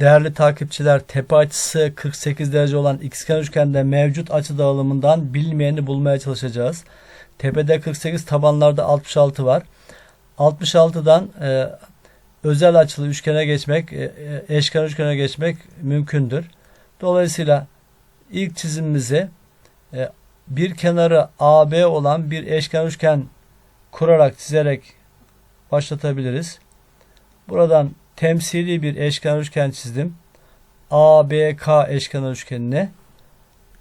Değerli takipçiler, tepe açısı 48 derece olan ikizkenar üçgende mevcut açı dağılımından bilinmeyeni bulmaya çalışacağız. Tepede 48, tabanlarda 66 var. 66'dan e, özel açılı üçgene geçmek, e, e, eşkenar üçgene geçmek mümkündür. Dolayısıyla ilk çizimimizi e, bir kenarı AB olan bir eşkenar üçgen kurarak, çizerek başlatabiliriz. Buradan temsili bir eşkenar üçgen çizdim. ABK eşkenar üçgenine.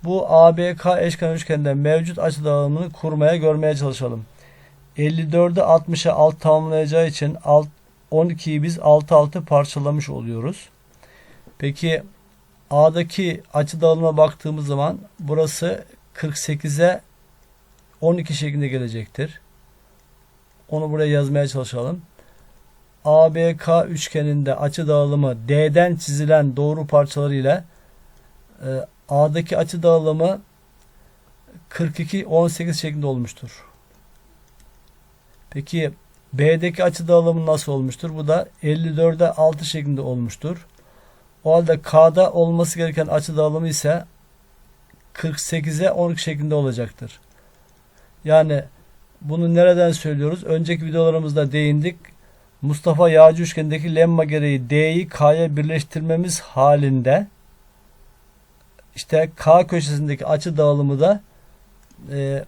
Bu ABK eşkenar üçgende mevcut açı dağılımını kurmaya görmeye çalışalım. 54'ü 60'a alt tamamlayacağı için alt 12'yi biz 6 6 parçalamış oluyoruz. Peki A'daki açı dağılımına baktığımız zaman burası 48'e 12 şeklinde gelecektir. Onu buraya yazmaya çalışalım. ABK üçgeninde açı dağılımı D'den çizilen doğru parçaları ile e, A'daki açı dağılımı 42 18 şeklinde olmuştur. Peki B'deki açı dağılımı nasıl olmuştur? Bu da 54'e 6 şeklinde olmuştur. O halde K'da olması gereken açı dağılımı ise 48'e 12 şeklinde olacaktır. Yani bunu nereden söylüyoruz? Önceki videolarımızda değindik. Mustafa Yağcı üçgenindeki lemma gereği D'yi K'ya birleştirmemiz halinde işte K köşesindeki açı dağılımı da e,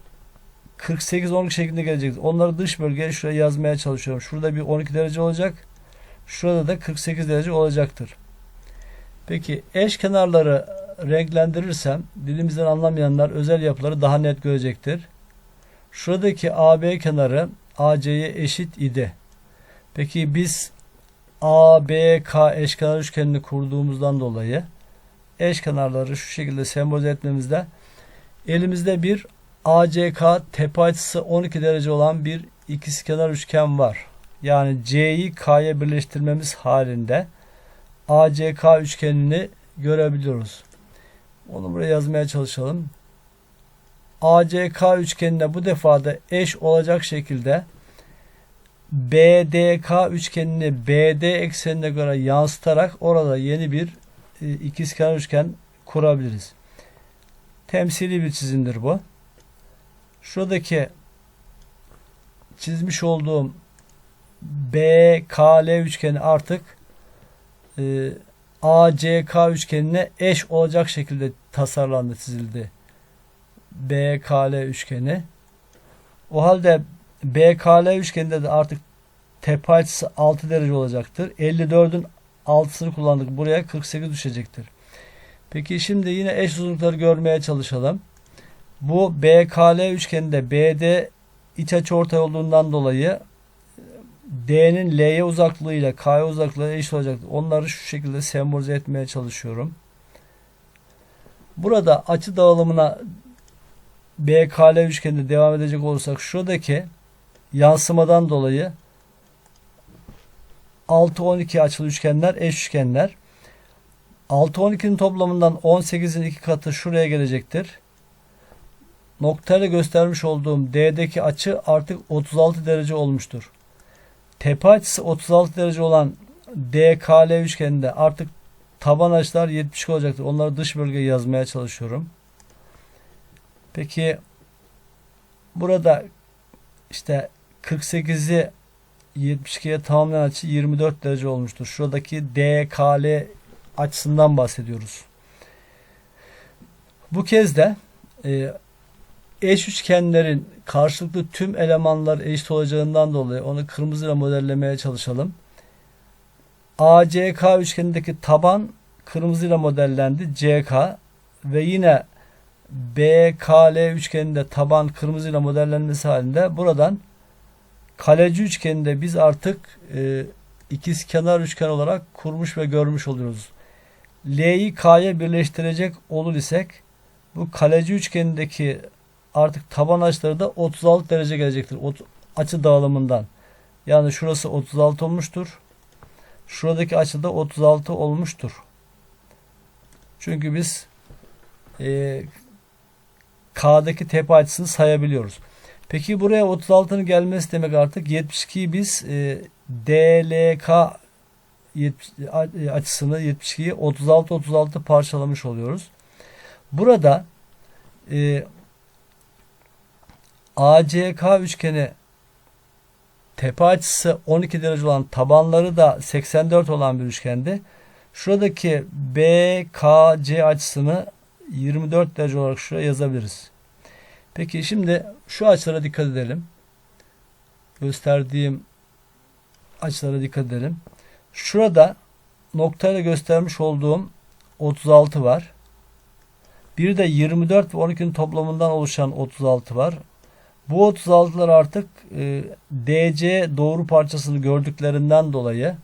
48-12 şeklinde gelecek. Onları dış bölgeye şuraya yazmaya çalışıyorum. Şurada bir 12 derece olacak. Şurada da 48 derece olacaktır. Peki eş kenarları renklendirirsem dilimizden anlamayanlar özel yapıları daha net görecektir. Şuradaki AB kenarı AC'ye eşit idi. Peki biz ABK eşkenar üçgenini kurduğumuzdan dolayı eşkenarları şu şekilde sembolize etmemizde elimizde bir ACK tepe açısı 12 derece olan bir ikizkenar üçgen var. Yani C'yi K'ya birleştirmemiz halinde ACK üçgenini görebiliyoruz. Onu buraya yazmaya çalışalım. ACK üçgenine bu defada eş olacak şekilde BDK üçgenini BD eksenine göre yansıtarak orada yeni bir e, ikizkenar üçgen kurabiliriz. Temsili bir çizimdir bu. Şuradaki çizmiş olduğum BKL üçgeni artık e, ACK üçgenine eş olacak şekilde tasarlandı, çizildi. BKL üçgeni. O halde BKL üçgeninde de artık tepe açısı 6 derece olacaktır. 54'ün 6'sını kullandık. Buraya 48 düşecektir. Peki şimdi yine eş uzunlukları görmeye çalışalım. Bu BKL üçgeninde BD iç açı ortay olduğundan dolayı D'nin L'ye uzaklığı ile K'ya uzaklığı eşit olacaktır. Onları şu şekilde sembolize etmeye çalışıyorum. Burada açı dağılımına BKL üçgeninde devam edecek olursak şuradaki yansımadan dolayı 6-12 açılı üçgenler eş üçgenler. 6-12'nin toplamından 18'in iki katı şuraya gelecektir. Noktayla göstermiş olduğum D'deki açı artık 36 derece olmuştur. Tepe açısı 36 derece olan DKL üçgeninde artık taban açılar 70 olacaktır. Onları dış bölgeye yazmaya çalışıyorum. Peki burada işte 48'i 72'ye tamamlayan açı 24 derece olmuştur. Şuradaki DKL açısından bahsediyoruz. Bu kez de e, eş üçgenlerin karşılıklı tüm elemanlar eşit olacağından dolayı onu kırmızıyla modellemeye çalışalım. ACK üçgenindeki taban kırmızıyla modellendi. CK ve yine BKL üçgeninde taban kırmızıyla modellenmesi halinde buradan kaleci üçgeninde biz artık e, ikiz kenar üçgen olarak kurmuş ve görmüş oluyoruz. L'yi K'ya birleştirecek olur isek bu kaleci üçgenindeki artık taban açıları da 36 derece gelecektir. Açı dağılımından. Yani şurası 36 olmuştur. Şuradaki açı da 36 olmuştur. Çünkü biz e, K'daki tepe açısını sayabiliyoruz. Peki buraya 36'nın gelmesi demek artık 72'yi biz e, DLK 70 a- açısını 72'yi 36 36 parçalamış oluyoruz. Burada e, ACK üçgeni tepe açısı 12 derece olan tabanları da 84 olan bir üçgendi. Şuradaki BKC açısını 24 derece olarak şuraya yazabiliriz. Peki şimdi şu açılara dikkat edelim. Gösterdiğim açılara dikkat edelim. Şurada noktayla göstermiş olduğum 36 var. Bir de 24 ve 12'nin toplamından oluşan 36 var. Bu 36'lar artık e, DC doğru parçasını gördüklerinden dolayı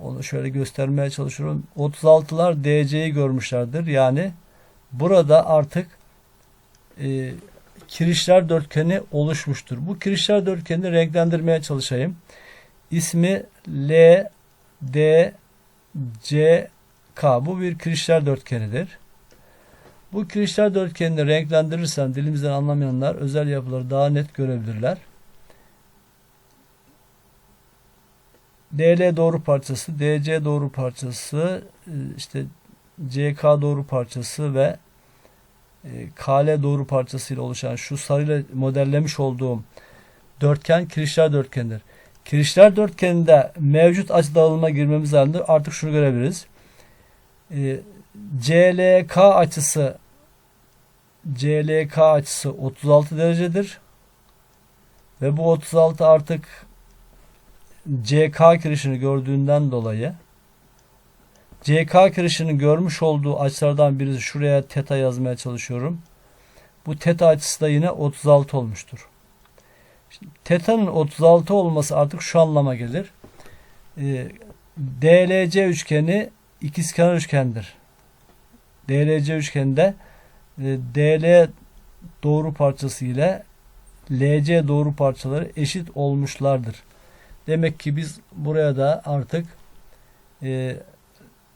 onu şöyle göstermeye çalışıyorum. 36'lar DC'yi görmüşlerdir. Yani burada artık e, kirişler dörtgeni oluşmuştur. Bu kirişler dörtgenini renklendirmeye çalışayım. İsmi L, D, C, K. Bu bir kirişler dörtgenidir. Bu kirişler dörtgenini renklendirirsem dilimizden anlamayanlar özel yapıları daha net görebilirler. DL doğru parçası, DC doğru parçası, e, işte CK doğru parçası ve e, KL doğru parçasıyla oluşan şu sarıyla modellemiş olduğum dörtgen kirişler dörtgenidir. Kirişler dörtgeninde mevcut açı dağılımına girmemiz halinde artık şunu görebiliriz. E, CLK açısı CLK açısı 36 derecedir. Ve bu 36 artık CK kirişini gördüğünden dolayı CK kirişini görmüş olduğu açılardan birisi şuraya teta yazmaya çalışıyorum. Bu teta açısı da yine 36 olmuştur. Şimdi, teta'nın 36 olması artık şu anlama gelir. Ee, DLC üçgeni ikizkenar üçgendir. DLC üçgeninde e, DL doğru parçası ile LC doğru parçaları eşit olmuşlardır. Demek ki biz buraya da artık e,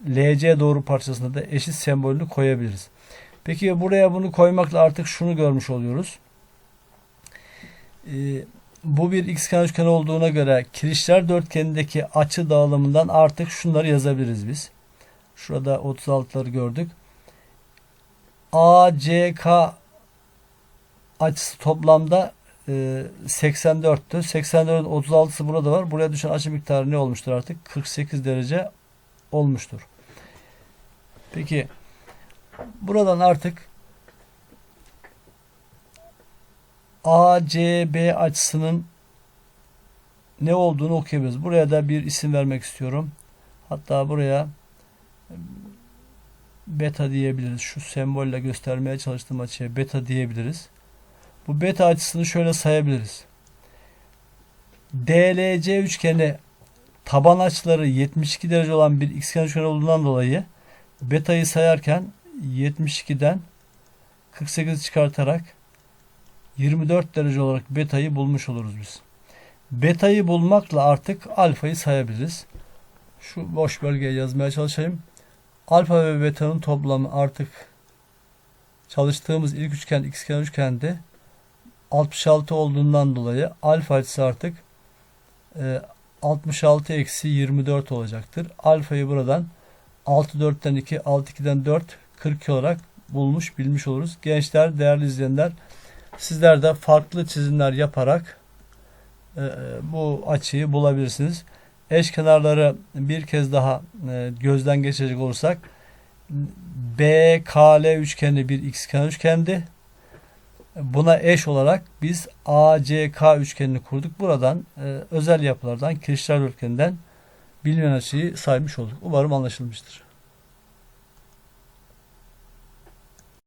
LC doğru parçasında da eşit sembolünü koyabiliriz. Peki buraya bunu koymakla artık şunu görmüş oluyoruz. E, bu bir xkenar üçgen olduğuna göre kirişler dörtgenindeki açı dağılımından artık şunları yazabiliriz biz. Şurada 36'ları gördük. ACK açısı toplamda e, 84'tü. 84'ün 36'sı burada var. Buraya düşen açı miktarı ne olmuştur artık? 48 derece olmuştur. Peki buradan artık ACB açısının ne olduğunu okuyabiliriz. Buraya da bir isim vermek istiyorum. Hatta buraya beta diyebiliriz. Şu sembolle göstermeye çalıştığım açıya beta diyebiliriz. Bu beta açısını şöyle sayabiliriz. DLC üçgeni taban açıları 72 derece olan bir xkenar üçgen olduğundan dolayı beta'yı sayarken 72'den 48 çıkartarak 24 derece olarak beta'yı bulmuş oluruz biz. Beta'yı bulmakla artık alfayı sayabiliriz. Şu boş bölgeye yazmaya çalışayım. Alfa ve beta'nın toplamı artık çalıştığımız ilk üçgen xkenar üçgende 66 olduğundan dolayı alfa açısı artık e, 66 eksi 24 olacaktır. Alfayı buradan 6 4'ten 2 6 2'den 4 42 olarak bulmuş bilmiş oluruz. Gençler değerli izleyenler sizler de farklı çizimler yaparak e, bu açıyı bulabilirsiniz. Eş kenarları bir kez daha e, gözden geçirecek olursak BKL üçgeni bir xkenar üçgendi. Buna eş olarak biz ACK üçgenini kurduk. Buradan e, özel yapılardan kirişler dörtgeninden bilinen açıyı saymış olduk. Umarım anlaşılmıştır.